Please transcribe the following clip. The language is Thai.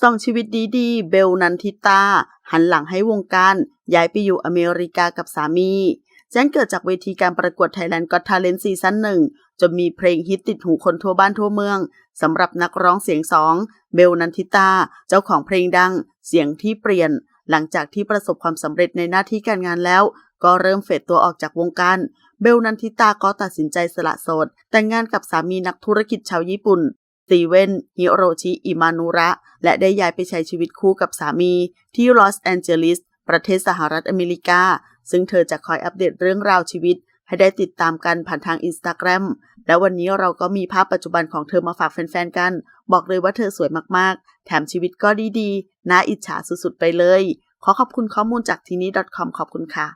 ส่องชีวิตดีๆ เบลนันทิตา หันหลังให้วงการ ย้ายไปอยู่อเมริกากับสามีแจ้งเกิดจากเวทีการประกวด Thailand Got Talent ซีซั่นหนึ่งจนมีเพลงฮิตติดหูคนทั่วบ้านทั่วเมืองสำหรับนักร้องเสียงสองเบลนันทิตา เจ้าของเพลงดัง เสียงที่เปลี่ยน หลังจากที่ประสบความสำเร็จในหน้าที่การงานแล้ว ก็เริ่มเฟดตัวออกจากวงการเบลนันทิตาก็ตัดสินใจสละโสด แต่งงานกับสามีนักธุรกิจชาวญี่ปุ่น ตีเวนฮิโรชิอิมานุระ และได้ย้ายไปใช้ชีวิตคู่กับสามีที่ลอสแอนเจลิส ประเทศสหรัฐอเมริกา ซึ่งเธอจะคอยอัปเดตเรื่องราวชีวิต ให้ได้ติดตามกันผ่านทางอินสตาแกรมและวันนี้เราก็มีภาพปัจจุบันของเธอมาฝากแฟนๆกัน บอกเลยว่าเธอสวยมากๆ แถมชีวิตก็ดีๆ น่าอิจฉาสุดๆไปเลย ขอขอบคุณข้อมูลจากทีนี้ .com ขอบคุณค่ะ